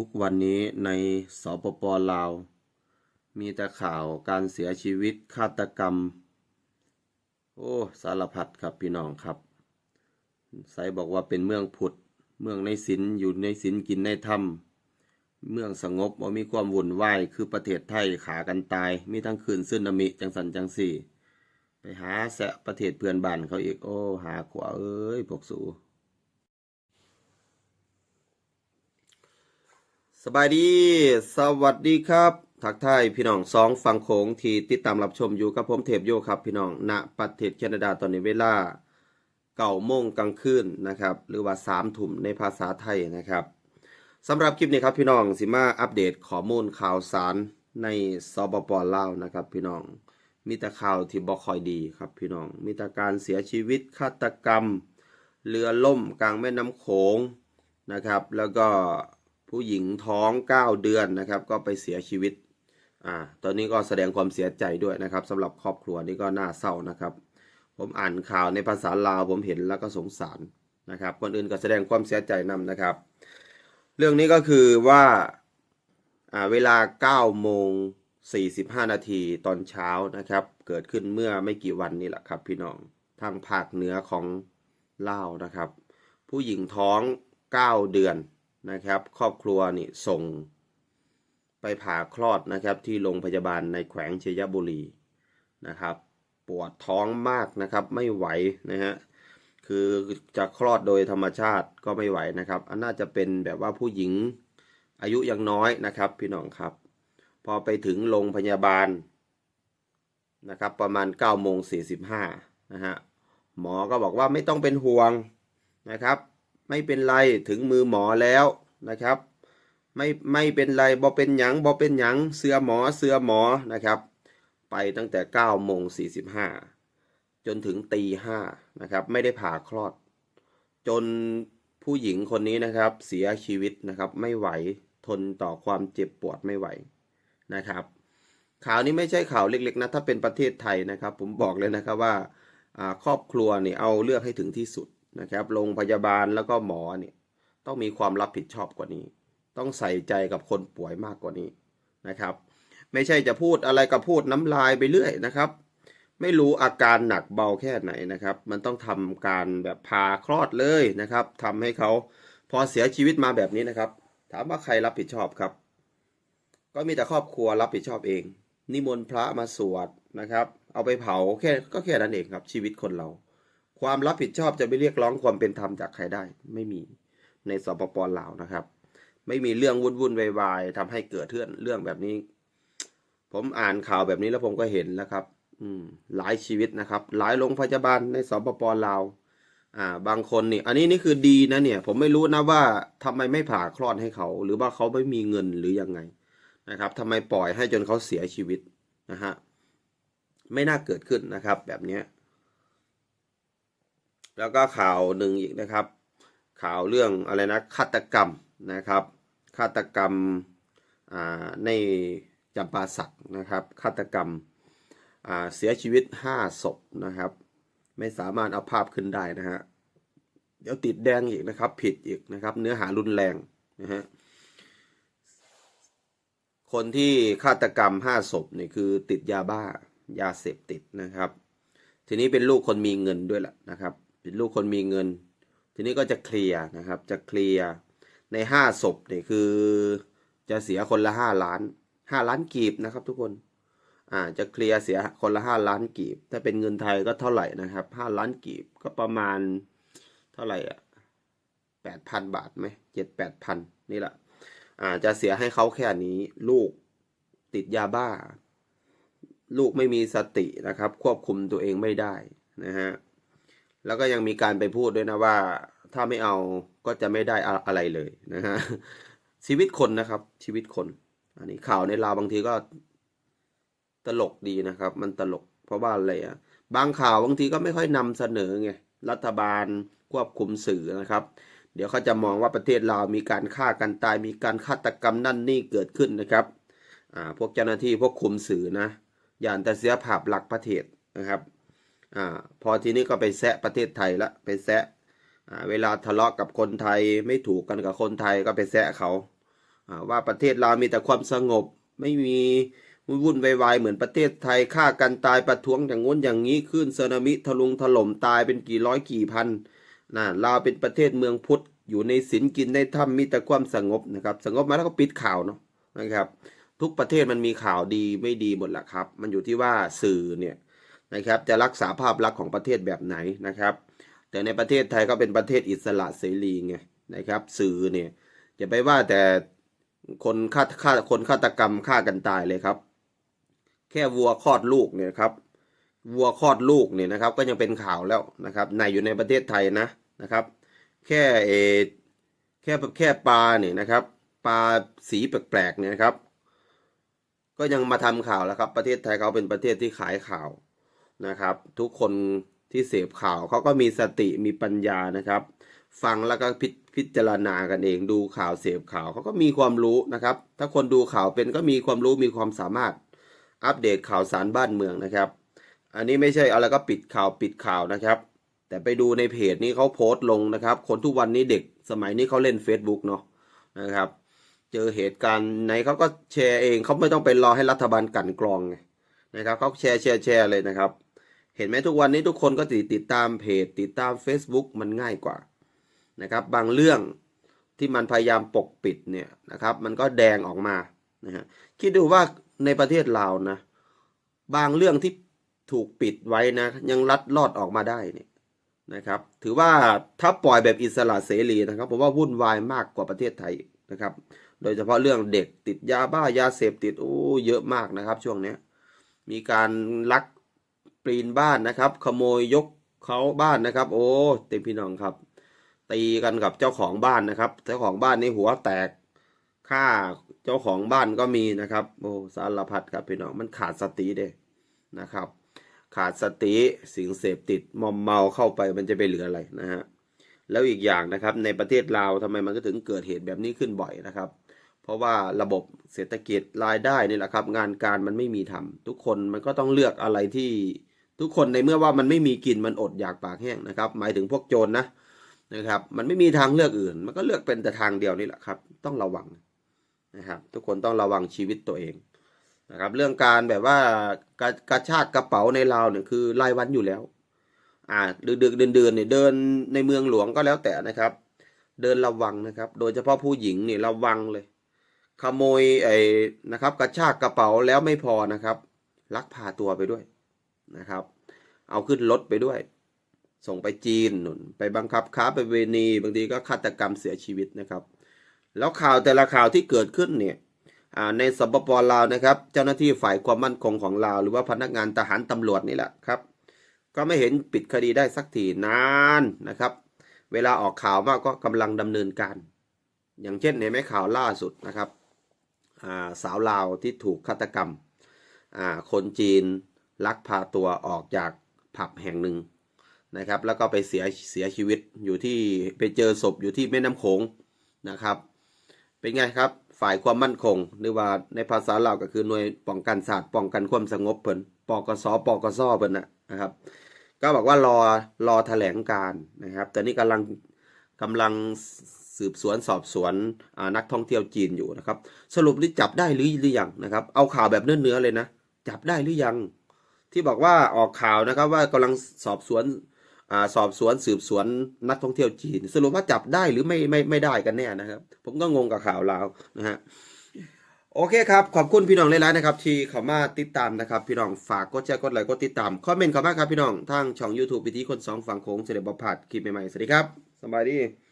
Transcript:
ทุกวันนี้ในสปปลาว มีแต่ข่าวการเสียชีวิตฆาตกรรม โอ้สารพัดครับพี่น้องครับ ไซบอกว่าเป็นเมืองผุด เมืองในศีลอยู่ในศีลกินในธรรมเมืองสงบบ่มีความวุ่นวายคือประเทศไทยขากันตาย มีทั้งคืนซึนามิจังสันจังสี่ ไปหาแสะประเทศเพื่อนบ้านเขาอีกโอ้ หาขวาเอ้ยพวกสู สบายดี สวัสดีครับ ทักทายพี่น้องสองฝั่งโขงที่ติดตามรับชมอยู่กับผมเทพโยครับ พี่น้องณประเทศแคนาดาตอนนี้เวลาเก่าโมงกลางคืนนะครับ หรือว่าสามถุ่มในภาษาไทยนะครับสำหรับคลิปนี้ครับพี่น้องสิมาอัปเดตข้อมูลข่าวสารในสปปลาวนะครับ พี่น้องมีแต่ข่าวที่บ่ค่อยดีครับพี่น้องมีแต่การเสียชีวิตฆาตกรรม เรือล่มกลางแม่น้ำโขงนะครับ แล้วก็ ผู้หญิงท้อง 9 เดือนนะครับ ก็ไปเสียชีวิตอ่าตอนนี้ก็แสดงความเสียใจด้วยนะครับสำหรับครอบครัวนี้ก็น่าเศร้านะครับ ผมอ่านข่าวในภาษาลาวผมเห็นแล้วก็สงสารนะครับคนอื่นก็แสดงความเสียใจนำนะครับ เรื่องนี้ก็คือว่าอ่าเวลา9โมง45 นาทีตอนเช้านะครับ เกิดขึ้นเมื่อไม่กี่วันนี้แหละครับ พี่น้องทางภาคเหนือของลาวนะครับ ผู้หญิงท้อง 9 เดือน นะครับ ครอบครัวนี่ส่ง ไปผ่าคลอดนะครับ ที่โรงพยาบาลในแขวงเชัยบุรีนะครับ ปวดท้องมากนะครับ ไม่ไหวนะฮะคือจะคลอดโดยธรรมชาติก็ไม่ไหวนะครับอันน่าจะเป็นแบบว่าผู้หญิงอายุยังน้อยนะครับ พี่น้องครับ พอไปถึงโรงพยาบาลนะครับ ประมาณ9โมง45นะฮะหมอก็บอกว่าไม่ต้องเป็นห่วงนะครับ ไม่เป็นไรถึงมือหมอแล้วนะครับ ไม่ไม่เป็นไรบอเป็นหยังบอเป็นหยังเสือหมอเสือหมอนะครับ ไปตั้งแต่9โมง45 จนถึงตีห้านะครับ ไม่ได้ผ่าคลอด จนผู้หญิงคนนี้นะครับ เสียชีวิตนะครับ ไม่ไหวทนต่อความเจ็บปวดไม่ไหวนะครับ ข่าวนี้ไม่ใช่ข่าวเล็กๆนะถ้าเป็นประเทศไทยนะครับ ผมบอกเลยนะครับว่าอ่าครอบครัวเนี่ยเอาเลือกให้ถึงที่สุด นะครับโรงพยาบาลแล้วก็หมอเนี่ยต้องมีความรับผิดชอบกว่านี้ ต้องใส่ใจกับคนป่วยมากกว่านี้นะครับ ไม่ใช่จะพูดอะไรก็พูดน้ำลายไปเรื่อยนะครับ ไม่รู้อาการหนักเบาแค่ไหนนะครับ มันต้องทำการแบบพาคลอดเลยนะครับทำให้เขาพอเสียชีวิตมาแบบนี้นะครับ ถามว่าใครรับผิดชอบครับ ก็มีแต่ครอบครัวรับผิดชอบเอง นิมนต์พระมาสวดนะครับ เอาไปเผาแค่ก็แค่นั้นเองครับชีวิตคนเรา ความรับผิดชอบจะไปเรียกร้องความเป็นธรรมจากใครได้ ไม่มีในสปปลาวนะครับ ไม่มีเรื่องวุ่นวุ่นวายๆทำให้เกิดเรื่องเรื่องแบบนี้ ผมอ่านข่าวแบบนี้แล้วผมก็เห็นแล้วครับ อืม หลายชีวิตนะครับ หลายโรงพยาบาลในสปปลาวอ่า บางคนนี่ อันนี้นี่คือดีนะเนี่ย ผมไม่รู้นะว่าทำไมไม่ผ่าคลอดให้เขา หรือว่าเขาไม่มีเงินหรือยังไงนะครับทำไมปล่อยให้จนเขาเสียชีวิตนะฮะไม่น่าเกิดขึ้นนะครับ แบบเนี้ย แล้วก็ข่าวหนึ่งอีกนะครับ ข่าวเรื่องอะไรนะฆาตกรรมนะครับฆาตกรรมในจำปาสักนะครับฆาตกรรมเสียชีวิต5ศพนะครับ ไม่สามารถเอาภาพขึ้นได้นะฮะเดี๋ยวติดแดงอีกนะครับ ผิดอีกนะครับ เนื้อหารุนแรงนะฮะคนที่ฆาตกรรม5ศพนี่คือติดยาบ้ายาเสพติดนะครับ ทีนี้เป็นลูกคนมีเงินด้วยแหละนะครับ เป็นลูกคนมีเงิน ทีนี้ก็จะเคลียร์นะครับ จะเคลียร์ในห้าศพเนี่ยคือ จะเสียคนละห้าล้านห้าล้านกีบนะครับ ทุกคนอ่าจะเคลียร์เสียคนละห้าล้านกีบ ถ้าเป็นเงินไทยก็เท่าไหร่นะครับห้าล้านกีบก็ประมาณเท่าไหร่อะแปดพันบาทไหมเจ็ดแปดพันนี่แหละอ่าจะเสียให้เขาแค่นี้ลูกติดยาบ้า ลูกไม่มีสตินะครับ ควบคุมตัวเองไม่ได้นะฮะ แล้วก็ยังมีการไปพูดด้วยนะว่า ถ้าไม่เอาก็จะไม่ได้อะไรเลยนะฮะชีวิตคนนะครับ ชีวิตคน อันนี้ข่าวในลาวบางทีก็ตลกดีนะครับ มันตลกเพราะว่าอะไรอะบางข่าวบางทีก็ไม่ค่อยนำเสนอไงรัฐบาลควบคุมสื่อนะครับ เดี๋ยวเขาจะมองว่าประเทศลาวมีการฆ่ากันตายมีการฆาตกรรมนั่นนี่เกิดขึ้นนะครับอ่าพวกเจ้าหน้าที่พวกคุมสื่อนะ อย่านแต่เสียภาพลักประเทศนะครับ อ่าพอทีนี้ก็ไปแซะประเทศไทยละไปแซะอ่าเวลาทะเลาะกับคนไทยไม่ถูกกันกับคนไทยก็ไปแซะเขาอ่าว่าประเทศลาวมีแต่ความสงบไม่มีวุ่นวายเหมือนประเทศไทยฆ่ากันตายประท้วงอย่างง้นอย่างนี้ขึ้นสึนามิทะลุงถล่มตายเป็นกี่ร้อยกี่พันนะลาวเป็นประเทศเมืองพุทธอยู่ในศีลกินในถ้ำมีแต่ความสงบนะครับสงบมาแล้วก็ปิดข่าวเนาะนะครับ ทุกประเทศมันมีข่าวดีไม่ดีหมดแหละครับ มันอยู่ที่ว่าสื่อเนี่ย นะครับ จะรักษาภาพลักษณ์ของประเทศแบบไหนนะครับ แต่ในประเทศไทยก็เป็นประเทศอิสระเสรีไงนะครับ สื่อเนี่ยจะไปว่าแต่คนฆ่าฆ่าคนฆาตกรรมฆ่ากันตายเลยครับ แค่วัวคลอดลูกเนี่ยครับวัวคลอดลูกเนี่ยนะครับ ก็ยังเป็นข่าวแล้วนะครับในอยู่ในประเทศไทยนะนะครับ แค่เอแค่แค่ปลาเนี่ยนะครับ ปลาสีแปลกๆเนี่ยครับ ก็ยังมาทำข่าวแล้วครับ ประเทศไทยเขาเป็นประเทศที่ขายข่าว นะครับ ทุกคนที่เสพข่าวเขาก็มีสติมีปัญญานะครับ ฟังแล้วก็พิพจารณากันเองดูข่าวเสพข่าวเขาก็มีความรู้นะครับ ถ้าคนดูข่าวเป็นก็มีความรู้มีความสามารถอัปเดตข่าวสารบ้านเมืองนะครับ อันนี้ไม่ใช่อะไรก็ปิดข่าวปิดข่าวนะครับ แต่ไปดูในเพจนี้เขาโพสต์ลงนะครับ คนทุกวันนี้เด็กสมัยนี้เขาเล่น Facebook เนาะนะครับ เจอเหตุการณ์ไหนเขาก็แชร์เองเขาไม่ต้องไปรอให้รัฐบาลกันกรองไงนะครับเขาแชร์แชร์แชร์เลยนะครับ เห็นไหมทุกวันนี้ทุกคนก็ติดติดตามเพจ ติดตาม Facebook มันง่ายกว่านะครับ บางเรื่องที่มันพยายามปกปิดเนี่ยนะครับ มันก็แดงออกมานะฮะคิดดูว่าในประเทศลาวนะ บางเรื่องที่ถูกปิดไว้นะ ยังลัดลอดออกมาได้เนี่ยนะครับ ถือว่าถ้าปล่อยแบบอิสระเสรีนะครับผมว่าวุ่นวายมากกว่าประเทศไทยนะครับ โดยเฉพาะเรื่องเด็กติดยาบ้ายาเสพติดโอ้เยอะมากนะครับ ช่วงเนี้ยมีการลัก ปีนบ้านนะครับ ขโมยยกเขาบ้านนะครับ โอ้เต็มพี่น้องครับ ตีกันกับเจ้าของบ้านนะครับ เจ้าของบ้านนี่หัวแตกฆ่าเจ้าของบ้านก็มีนะครับ โอ้สารพัดครับพี่น้องมันขาดสติเด้นะครับ ขาดสติสิ่งเสพติดมอมเมาเข้าไปมันจะไปเหลืออะไรนะฮะแล้วอีกอย่างนะครับในประเทศลาวทำไมมันก็ถึงเกิดเหตุแบบนี้ขึ้นบ่อยนะครับ เพราะว่าระบบเศรษฐกิจรายได้นี่แหละครับ งานการมันไม่มีทำทุกคนมันก็ต้องเลือกอะไรที่ ทุกคนในเมื่อว่ามันไม่มีกินมันอดอยากปากแห้งนะครับ หมายถึงพวกโจรนะนะครับ มันไม่มีทางเลือกอื่น มันก็เลือกเป็นแต่ทางเดียวนี่แหละครับ ต้องระวังนะครับ ทุกคนต้องระวังชีวิตตัวเองนะครับ เรื่องการแบบว่ากระกระชากกระเป๋าในลาวเนี่ยคือรายวันอยู่แล้ว อ่าดึกดึกเดินเดินเนี่ยเดินในเมืองหลวงก็แล้วแต่นะครับ เดินระวังนะครับ โดยเฉพาะผู้หญิงเนี่ยระวังเลย ขโมยไอ้นะครับ กระชากกระเป๋าแล้วไม่พอนะครับ ลักพาตัวไปด้วย นะครับ เอาขึ้นรถไปด้วย ส่งไปจีนหนุนไปบังคับค้าไปเวณีบางทีก็ฆาตกรรมเสียชีวิตนะครับ แล้วข่าวแต่ละข่าวที่เกิดขึ้นเนี่ยในสปปลาวนะครับ เจ้าหน้าที่ฝ่ายความมั่นคงของลาวหรือว่าพนักงานทหารตำรวจนี่แหละครับ ก็ไม่เห็นปิดคดีได้สักทีนานนะครับ เวลาออกข่าวมากก็กำลังดำเนินการ อย่างเช่นในแม่ข่าวล่าสุดนะครับาสาวลาวที่ถูกฆาตกรรมคนจีน ลักพาตัวออกจากผับแห่งหนึ่งนะครับ แล้วก็ไปเสียเสียชีวิตอยู่ที่ไปเจอศพอยู่ที่แม่น้ำโขงนะครับ เป็นไงครับฝ่ายความมั่นคง หรือว่าในภาษาลาวก็คือหน่วยป้องกันศาสตร์ป้องกันความสงบเพิ่นปกสปกสเพิ่นนะนะครับ ก็บอกว่ารอรอแถลงการนะครับแต่นี่กำลังกำลังสืบสวนสอบสวนนักท่องเที่ยวจีนอยู่นะครับ สรุปนี่จับได้หรือหรือยังนะครับ เอาข่าวแบบเนื้อๆเลยนะ จับได้หรือยัง ที่บอกว่าออกข่าวนะครับว่ากำลังสอบสวนอสอบสวนสืบสวนนักท่องเที่ยวจีน สรุปว่าจับได้หรือไม่ไม่ไม่ได้กันแน่นะครับ ผมก็งงกับข่าวลาวนะฮะโอเคครับ ขอบคุณพี่น้องหลายๆนะครับ ที่เข้ามาติดตามนะครับ พี่น้องฝากกดแชร์กดไลค์กดติดตามคอมเมนต์เข้ามาครับพี่น้องทางช่อง YouTube พิธีคนสองฝั่งโค้งเสด็จบพลาดคลิปใหม่ๆสวัสดีครับสบายดี